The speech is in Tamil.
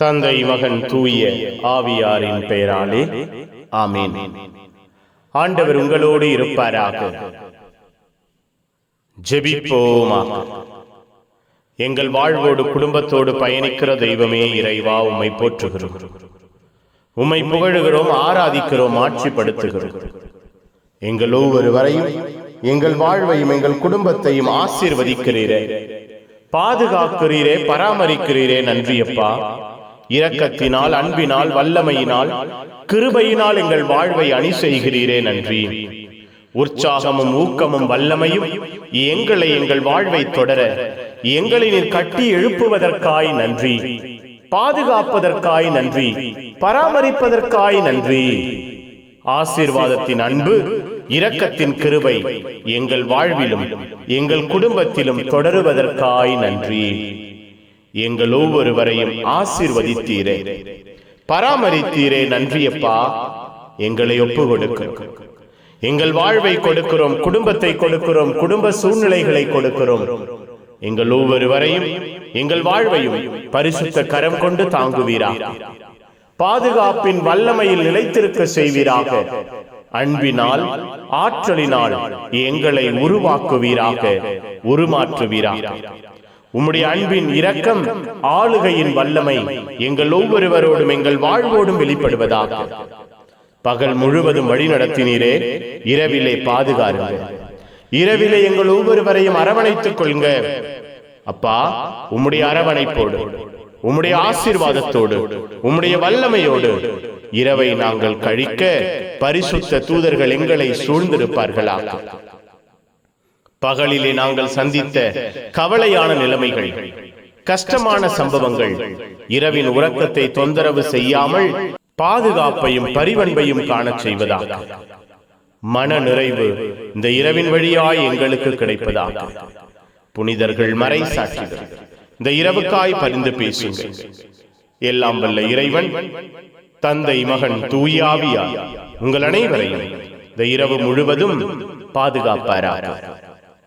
தந்தை மகன் தூய ஆவியாரின் பெயராலே ஆமீன். ஆண்டவர் உங்களோடு இருப்பாராக. ஜெபிப்போமாக எங்கள் வாழ்வோடு குடும்பத்தோடு பயணிக்கிற தெய்வமே இறைவா உம்மை போற்றுகிறோம். உம்மை புகழுகிறோம் ஆராதிக்கிறோம் ஆட்சிப்படுத்துகிறோம். எங்கள் ஒவ்வொருவரையும் எங்கள் வாழ்வையும் எங்கள் குடும்பத்தையும் ஆசீர்வதிக்கிறீரே. பாதுகாக்கிறீரே பராமரிக்கிறீரே நன்றியப்பா. இரக்கத்தினால் அன்பினால் வல்லமையினால் கிருபையினால் எங்கள் வாழ்வை அணி செய்கிறீரே நன்றி. உற்சாகமும் ஊக்கமும் வல்லமையும் எங்களை எங்கள் வாழ்வை தொடர எங்களை நீர் கட்டி எழுப்புவதற்காய் நன்றி. பாதுகாப்பதற்காய் நன்றி. பராமரிப்பதற்காய் நன்றி. ஆசீர்வாதத்தின் அன்பு இரக்கத்தின் கிருபை எங்கள் வாழ்விலும் எங்கள் குடும்பத்திலும் தொடருவதற்காய் நன்றி. எங்கள் ஒவ்வொருவரையும் ஆசீர்வதித்தீரே. பராமரித்தீரே நன்றியப்பா. எங்களை ஒப்பு கொடுக்கிறோம் எங்கள் வாழ்வை கொடுக்கிறோம் குடும்பத்தை கொடுக்கிறோம் குடும்ப சூழ்நிலைகளை கொடுக்கிறோம். எங்கள் ஒவ்வொருவரையும் எங்கள் வாழ்வையும் பரிசுத்த கரம் கொண்டு தாங்குவீரா பாதுகாப்பின் வல்லமையில் நிலைத்திருக்க செய்வீராக. அன்பினால் ஆற்றலினால் எங்களை உருவாக்குவீராக. உருமாற்றுவீராக. உம்முடைய அன்பின் இரக்கம் ஆளுகையின் வல்லமை. எங்கள் ஒவ்வொருவரோடும் எங்கள் வாழ்வோடும் வெளிப்படுவதாக. பகல் முழுவதும் வழி நடத்தினீரே இரவிலே பாதுகாருங்க இரவிலே எங்கள் ஒவ்வொருவரையும் அரவணைத்துக் கொள்ளுங்க அப்பா உம்முடைய அரவணைப்போடு உம்முடைய ஆசீர்வாதத்தோடு உம்முடைய வல்லமையோடு இரவை நாங்கள் கழிக்க பரிசுத்த தூதர்கள் எங்களை சூழ்ந்திருப்பார்களாக. பகலிலே நாங்கள் சந்தித்த கவலையான நிலைமைகள் கஷ்டமான சம்பவங்கள் இரவின் உறக்கத்தை தொந்தரவு செய்யாமல் பாதுகாப்பையும் பரிவன்பையும் காணச் செய்வதாக மன நிறைவு இந்த இரவின் வழியாய் எங்களுக்கு கிடைப்பதாக புனிதர்கள் மறை சாட்சிகள். இந்த இரவுக்காய் பரிந்து பேசுங்கள். எல்லாம் வல்ல இறைவன் தந்தை மகன் தூயாவியா உங்கள் அனைவரையும் இந்த இரவு முழுவதும் பாதுகாப்பாராக.